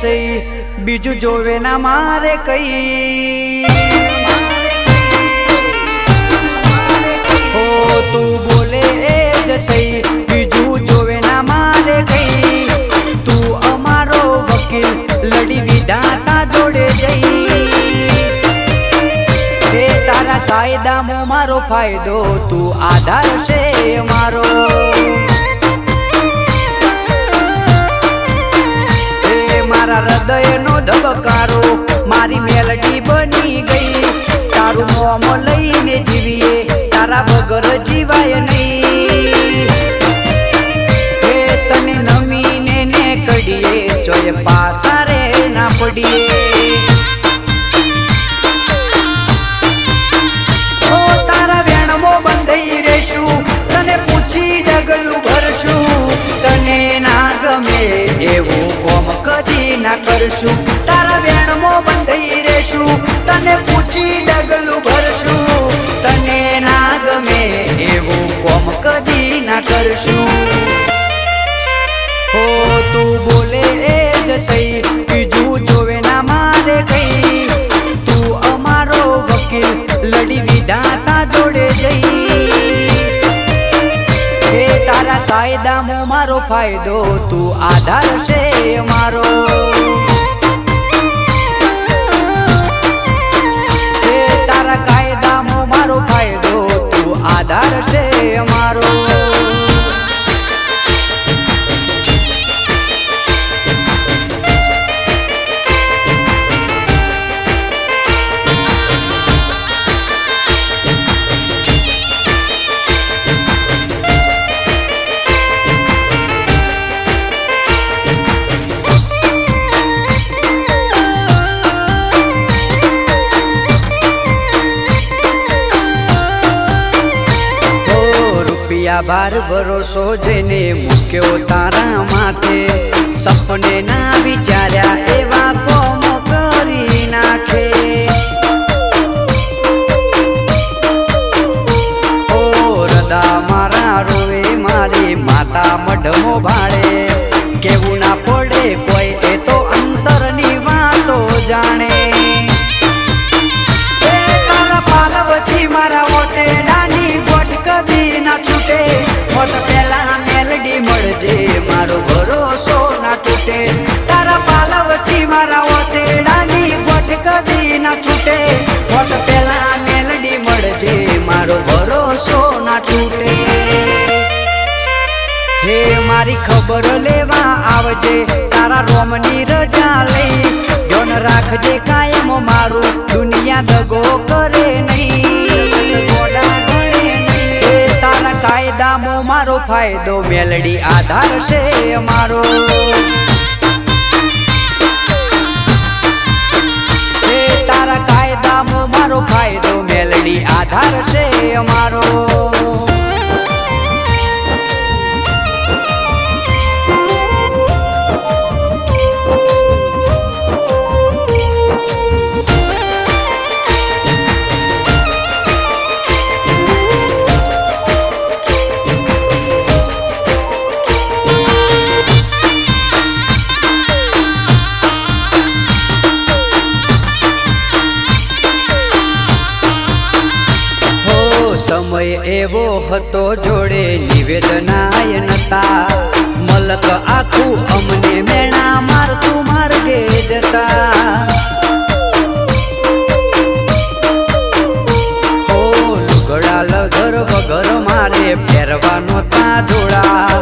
સહી બીજું જોવે ના મારે કઈ. હો, તું બોલે, એ જ સહી બીજું જોવે ના મારે કઈ. તું અમારો વકીલ, લડી વિધાતા જોડે જઈ. હે તારા કાયદામાં મારો ફાયદો, તું આધાર છે મારો. મારા હૃદયનો ધબકારો. મારી મેલડી બની ગઈ. તારું મોમ લઈને જીવીએ. તારા વગર જીવાય નહીં. હે તને નમીને ને કડીએ. ચોય પાસા રે ના પડીએ. ના કરશું. તારા વેણમો બંધાઈ રહેશું. તને પૂછી ડગલું ભરશું. તને ના ગમે એવું કોમ કદી ના કરશું. હો, તું બોલે એ જ સહી. બીજું જોવે ના મારે કઈ. તું અમારો વકીલ, લડી વિધાતા જોડે જઈ. કાયદામાં મારો ફાયદો તું આધાર છે મારો. બાર ભરોસો જેને મૂક્યો તારા માટે. સપને ના વિચાર્યા એવા કોમ કરી નાખે. ઓ રદા મારા રોવે મારી માતા મઢમો મોટ પેલા મેલડી મળજે. મારો ભરોસો ના તૂટે. તારા પાલવતી મારા ઓતેડાની ગોટ કદી ના છૂટે. ફટ પેલા મેલડી મળજે. મારો ભરોસો ના તૂટે. હે, મારી ખબર લેવા આવજે. તારા રોમની રજા લઈ. જોન રાખજે કાયમ મારું. દુનિયા દગો કરે ફાયદો મેલડી આધાર છે અમારો. તારા કાયદામાં મારો ફાયદો મેલડી આધાર છે મારો એવો હતો જોડે નિવેદનાય નતા. મલક આખું અમને મેણા મારતું માર્ગે જતા. ઓ લુગડા લગર વગર મારે પહેરવાનો તા જોડા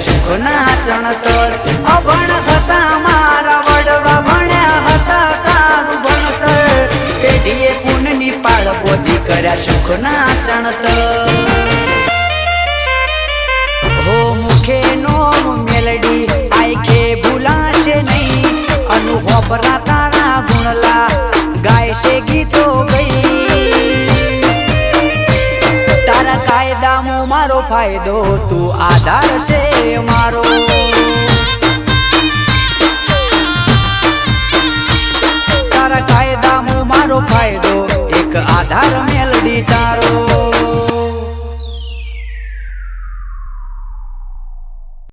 કર્યા સુખના ચણતર અભણ હતા મારા વડવા ભણ્યા હતા તારું ભણતર પેઢીએ પુનની પાળ બોધી કર્યા સુખના ચણતર હો મુખે નો મેલડી આઈખે ભૂલાશે નહીં. અનુભવ મારો ફાયદો તું આધાર છે મારો.